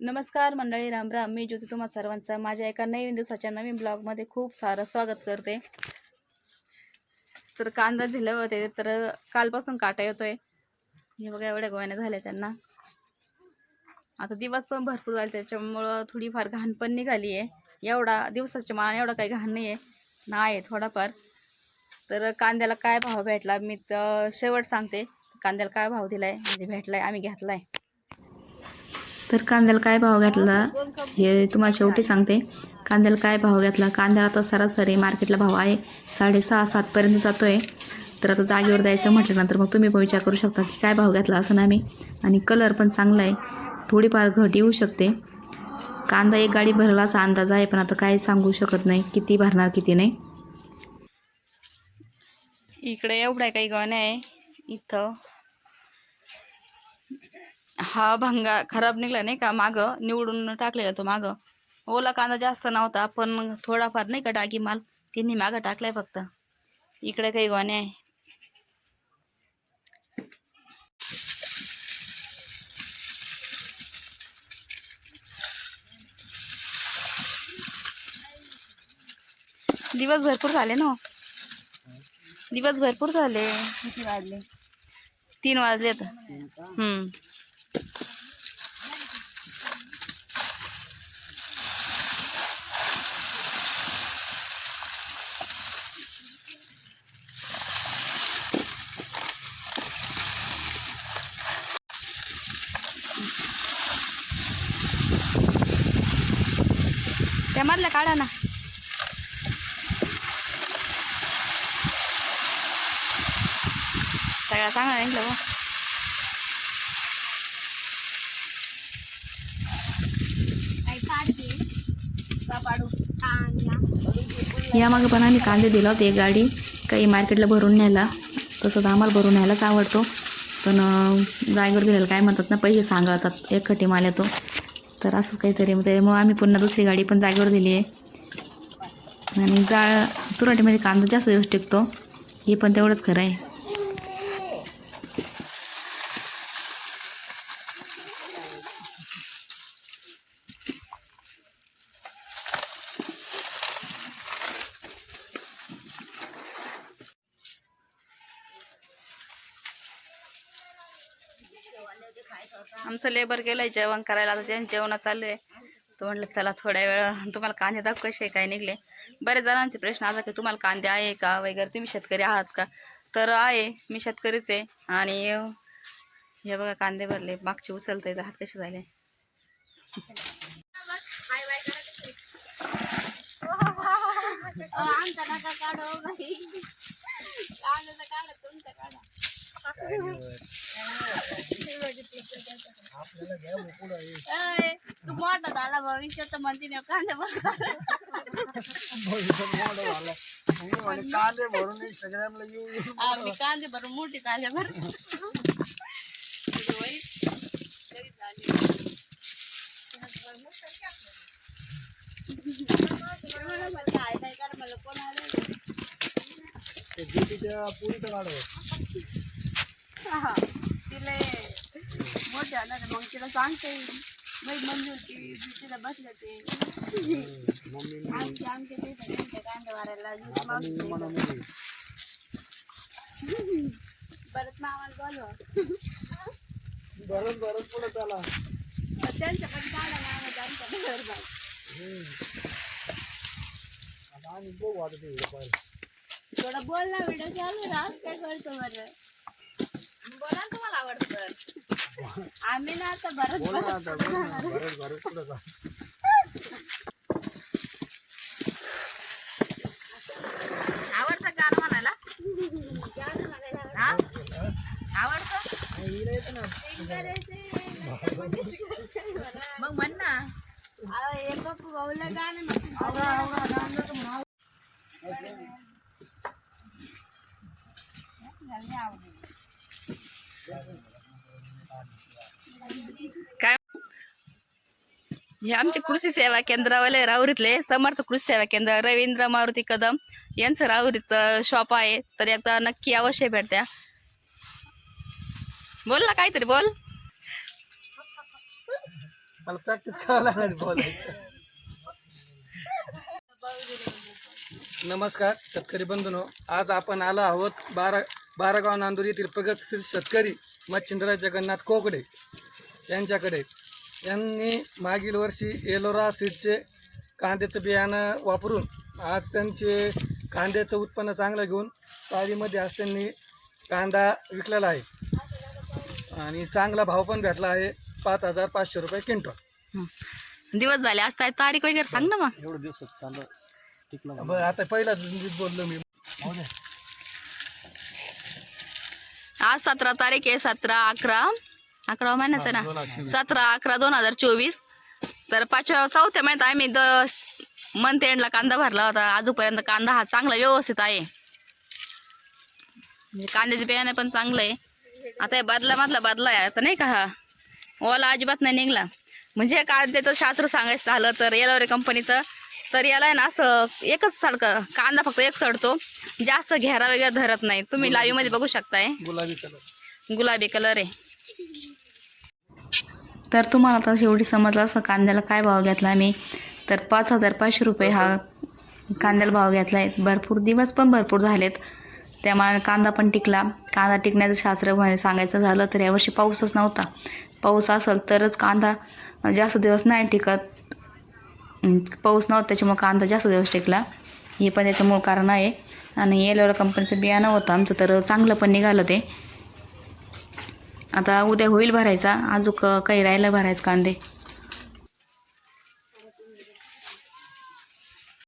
नमस्कार मंडळी रामराम मी ज्योती तुम्हा सर्वांचं. माझ्या एका नवीन दिवसाच्या नवीन ब्लॉगमध्ये खूप सारं स्वागत करते. तर कांदा दिलं होते तर कालपासून काटा येतोय. हे बघा एवढ्या गोव्याने झाले त्यांना. आता दिवस पण भरपूर झाले त्याच्यामुळं थोडीफार घाण पण निघाली आहे. एवढा दिवसाच्या मानाने एवढा काही घाण नाही आहे नाही थोडाफार. तर कांद्याला काय भाव भेटला मी तर शेवट सांगते. कांद्याला काय भाव दिला आहे म्हणजे भेटला आहे आम्ही घेतला आहे तर कांद्याला काय भाव घेतला हे तुम्हाला शेवटी सांगते. कांद्याला काय भाव घेतला? कांद्याला तर सरासरी मार्केटला भाव आहे साडेसहा सातपर्यंत जातो आहे तर आता जागेवर द्यायचं म्हटल्यानंतर मग तुम्ही पण विचार करू शकता की काय भाव घेतला असं ना मी. आणि कलर पण चांगला आहे. थोडीफार घट येऊ शकते. कांदा एक गाडी भरला असा अंदाज आहे पण आता काय सांगू शकत नाही. किती भरणार किती नाही. इकडे एवढा काही गहणे आहे. इथं. हा भंगा खराब निघला नाही का मागं? निवडून टाकलेला तो मागं. ओला कांदा जास्त नव्हता पण थोडाफार नाही का डागी माल? तिन्ही मागं टाकलाय फक्त. इकडे काही गोणे आहे. दिवस भरपूर झाले ना हो? दिवस भरपूर झाले. किती वाजले? तीन वाजलेत. हम्म. त्यामधला काढा ना. सगळा चांगला निघला हो या मागं पण आम्ही कांदे दिला होता एक गाडी. काही मार्केटला भरून न्यायला. तसं तर आम्हाला भरून न्यायलाच आवडतो. पण जागेवर गेलेला काय म्हणतात ना पैसे सांगळतात एक खटी माल येतो तर असं काहीतरी. मग त्यामुळं आम्ही पुन्हा दुसरी गाडी पण जागेवर दिली आहे. आणि जाळ तुराटीमध्ये कांदा जास्त दिवस टिकतो. हे पण तेवढंच खरं आहे. आमचं लेबर गेलंय जेवण करायला आता जेवण चालू आहे. तो म्हटलं चला थोड्या वेळ तुम्हाला कांदे दाखव कसे काय निघले? बरेच जणांचे प्रश्न आता की तुम्हाला कांदे आहे का वगैरे? तुम्ही शेतकरी आहात का? तर आहे मी शेतकरीच आहे. आणि हे बघा कांदे भरले. मागचे उचलते हात कसे झाले? आमचा नका काढो तू मोठा झाला भविष्यात म्हणते ना कांदा कांदे भरून इंस्टाग्रामला येऊ येऊ. आम्ही कांदे भरून मोठी कांदे भर काय काय काढ मला कोण आलं ते ज्योतीच्या काढव तिला मोठे आलं ना मग तिला सांगते बाई मंजूर ती तिला बसले ते. मम्मी आमचे आमचे ते कांदे मुली परत मामाला बोलवा. बरंच बरंच पुढे त्याला पण त्यांचं पण काढा मामा आमच्या घर बाई आता आम्ही बघू आता ते पाहिजे थोडा बोल ना व्हिडिओ चालू राहत काय करतो बरं? बोला तुम्हाला आवडतं. आम्ही ना आता बरंच बरंच बरंच पुढे जा. आवडतं गाणं म्हणायला? हा? आवडतं? मग म्हण ना. पप्पू भाऊला गाणं म्हणतो. काय हे आमचे कृषी सेवा केंद्रावाले राहुरीतले समर्थ कृषी सेवा केंद्र रवींद्र मारुती कदम यांचं राहुरीत शॉप आहे. तर एकदा नक्की अवश्य भेट द्या. बोल ना काहीतरी बोल. नमस्कार शेतकरी बंधुनो. आज आपण आलो आहोत बारा बारागाव नांदूर येथील प्रगतशील शेतकरी मच्छिंद्र जगन्नाथ कोकडे यांच्याकडे. यांनी मागील वर्षी एलोरा सीडचे कांद्याचं बियाणं वापरून आज त्यांचे कांद्याचं उत्पन्न चांगलं घेऊन पाळीमध्ये आज त्यांनी कांदा विकलेला आहे. आणि चांगला भाव पण भेटला आहे पाच हजार पाचशे रुपये क्विंटल. दिवस झाले आज तारीख वगैरे सांग ना मग. एवढं दिवसात कांदा टिकला बरं आता पहिलाच बोललो मी. आज सतरा तारीख आहे सतरा अकरा. अकरा महिन्याचं ना? सतरा अकरा दोन हजार चोवीस. तर पाचव्या चौथ्या महिन्यात आम्ही द मंथ एंडला कांदा भरला होता. आजूपर्यंत कांदा हा चांगला व्यवस्थित आहे. म्हणजे कांद्याचे बियाणे पण चांगलं आहे. आता हे बदलामधला बदला आहे. आता नाही का हा? ओला अजिबात नाही निघला. म्हणजे कांद्याचं शास्त्र सांगायचं झालं तर येलवरे कंपनीचं. तर याला आहे ना असं एकच सडकं कांदा फक्त एक सडतो. जास्त घेरा वगैरे धरत नाही. तुम्ही लाईव्हमध्ये बघू शकताय. गुलाबी कलर. गुलाबी कलर आहे. तर तुम्हाला आता शेवटी समजलं असं कांद्याला काय भाव घेतला आम्ही? तर पाच हजार पाचशे रुपये हा कांद्याला भाव घेतला आहे. भरपूर दिवस पण भरपूर झालेत. त्यामुळे कांदा पण टिकला. कांदा टिकण्याचं शास्त्र सांगायचं झालं तर यावर्षी पाऊसच नव्हता. पाऊस असेल तरच कांदा जास्त दिवस नाही टिकत. पाऊस नव्हता त्याच्यामुळे कांदा जास्त दिवस टिकला. हे पण त्याचं मूळ कारण आहे. आणि येलोरा कंपनीचं बियाणं होतं आमचं तर चांगलं पण निघालं ते. आता उद्या होईल भरायचा. अजून काही राहिलं भरायचं कांदे.